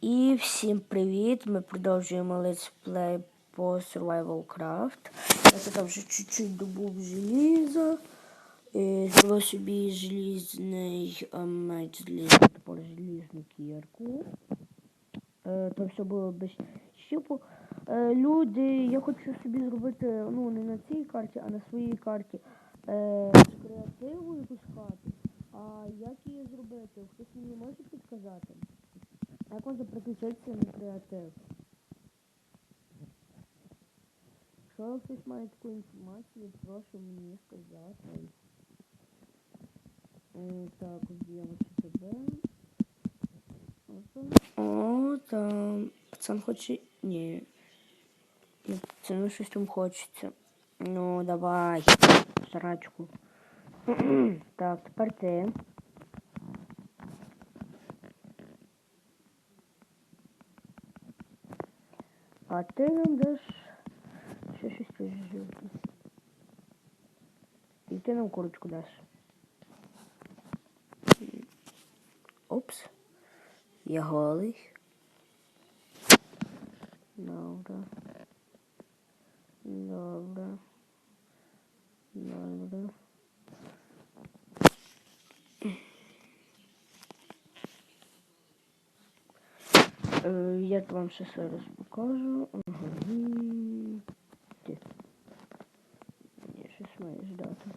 І всім привіт! Ми продовжуємо летсплей по Survival Craft. Я тут вже чуть-чуть добув желіза. Зробив собі желізний меч желізний, тепер желізну кірку. Е, То все було без щупу. Е, Люди, я хочу собі зробити, ну не на цій карті, а на своїй карті е, креативу якусь хату. А як її зробити? Хтось мені може підказати? Як можна переключитися на креатив? Якщо хтось має таку інформацію, прошу мені сказати. Е, Так, вб'ємо тебе. О, там пацан хоче. Ні. Ну, Пацану щось там хочеться. Ну, давай. Срачку. так, тепер ти. А ти нам даш ще щось приживки. І ти нам курочку даш. Опс. Я голий. Добре. Добре. Добре. Е, Я вам ще зараз покажу. Ага. Ти. Ні, щось маєш дати.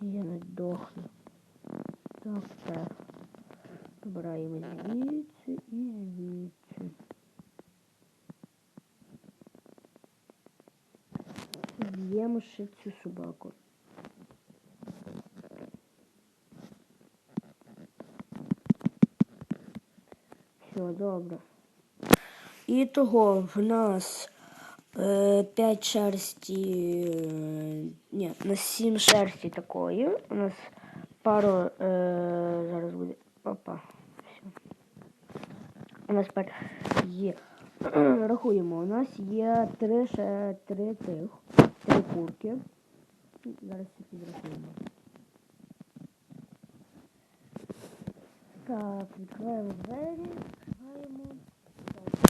Я не дохну. Так, так. Добираємо звідси і звідси. Б'ємо ще цю собаку. Все, добре. І того в нас е, 5 шерсті. Е, ні, на 7 шерсті такої. У нас пару. Е, зараз буде. Опа. Все. У нас тепер є. Рахуємо, у нас є три, ще, три тих, три курки. Зараз це підрахуємо. Так, відкриваємо двері.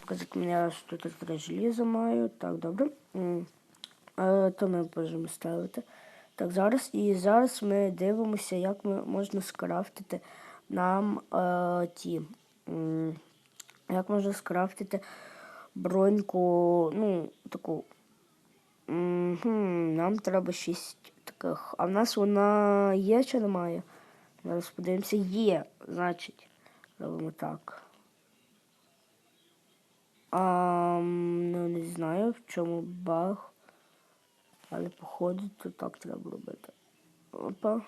Показати мені, що тут три желізо маю. Так, добре. М. Е, То ми можемо ставити. Так, зараз і зараз ми дивимося, як ми можна скрафтити нам е, ті. м, Як можна скрафтити броньку, ну, таку. Мгм, Нам треба шість таких. А в нас вона є чи немає? Зараз подивимося, є, значить. Робимо так. А, ну, не знаю, в чому баг. Але походу то так треба робити. Опа.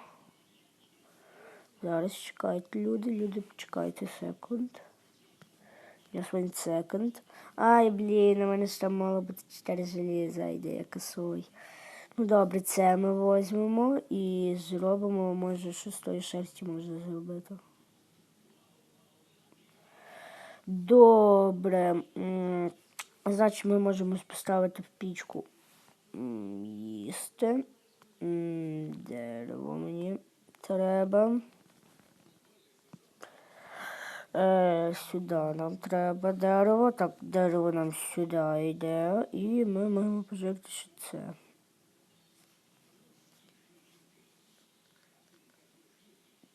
Зараз чекайте люди, люди, почекайте секунд. Just one second. Ай, блін, у мене ж там мало бути 4 желіза, йде я косой. Ну добре, це ми візьмемо і зробимо, може, з шерсті можна зробити. Добре. Значить, ми можемо поставити в пічку їсти. Дерево мені треба. Е, сюди нам треба дерево. Так, дерево нам сюди йде. І ми маємо ще це.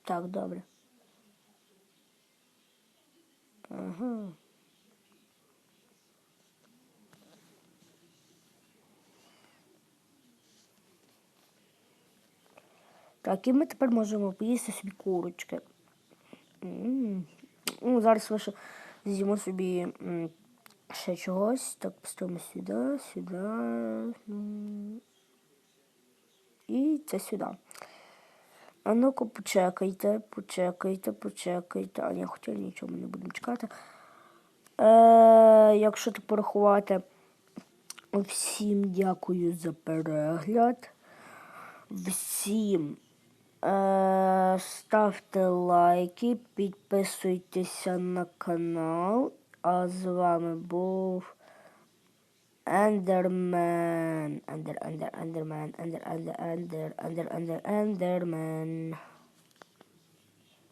Так, добре. Ага. Так, і ми тепер можемо поїсти собі курочки. М. Ну, зараз лише з'їмо собі м, ще чогось. Так, поставимо сюди, сюди. м, І це сюди. А ну-ка, почекайте, почекайте, почекайте. А ні, хоча нічого ми не будемо чекати. Е, якщо так порахувати, всім дякую за перегляд. Всім е, ставте лайки, підписуйтеся на канал. А з вами був Ендермен. Under ендер, ендермен. Ендер, ендер, ендер, ендер, ендер, ендермен.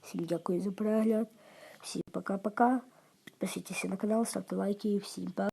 Всім дякую за перегляд. Всім пока-пока. Підписуйтесь на канал, ставте лайки. Всім пока.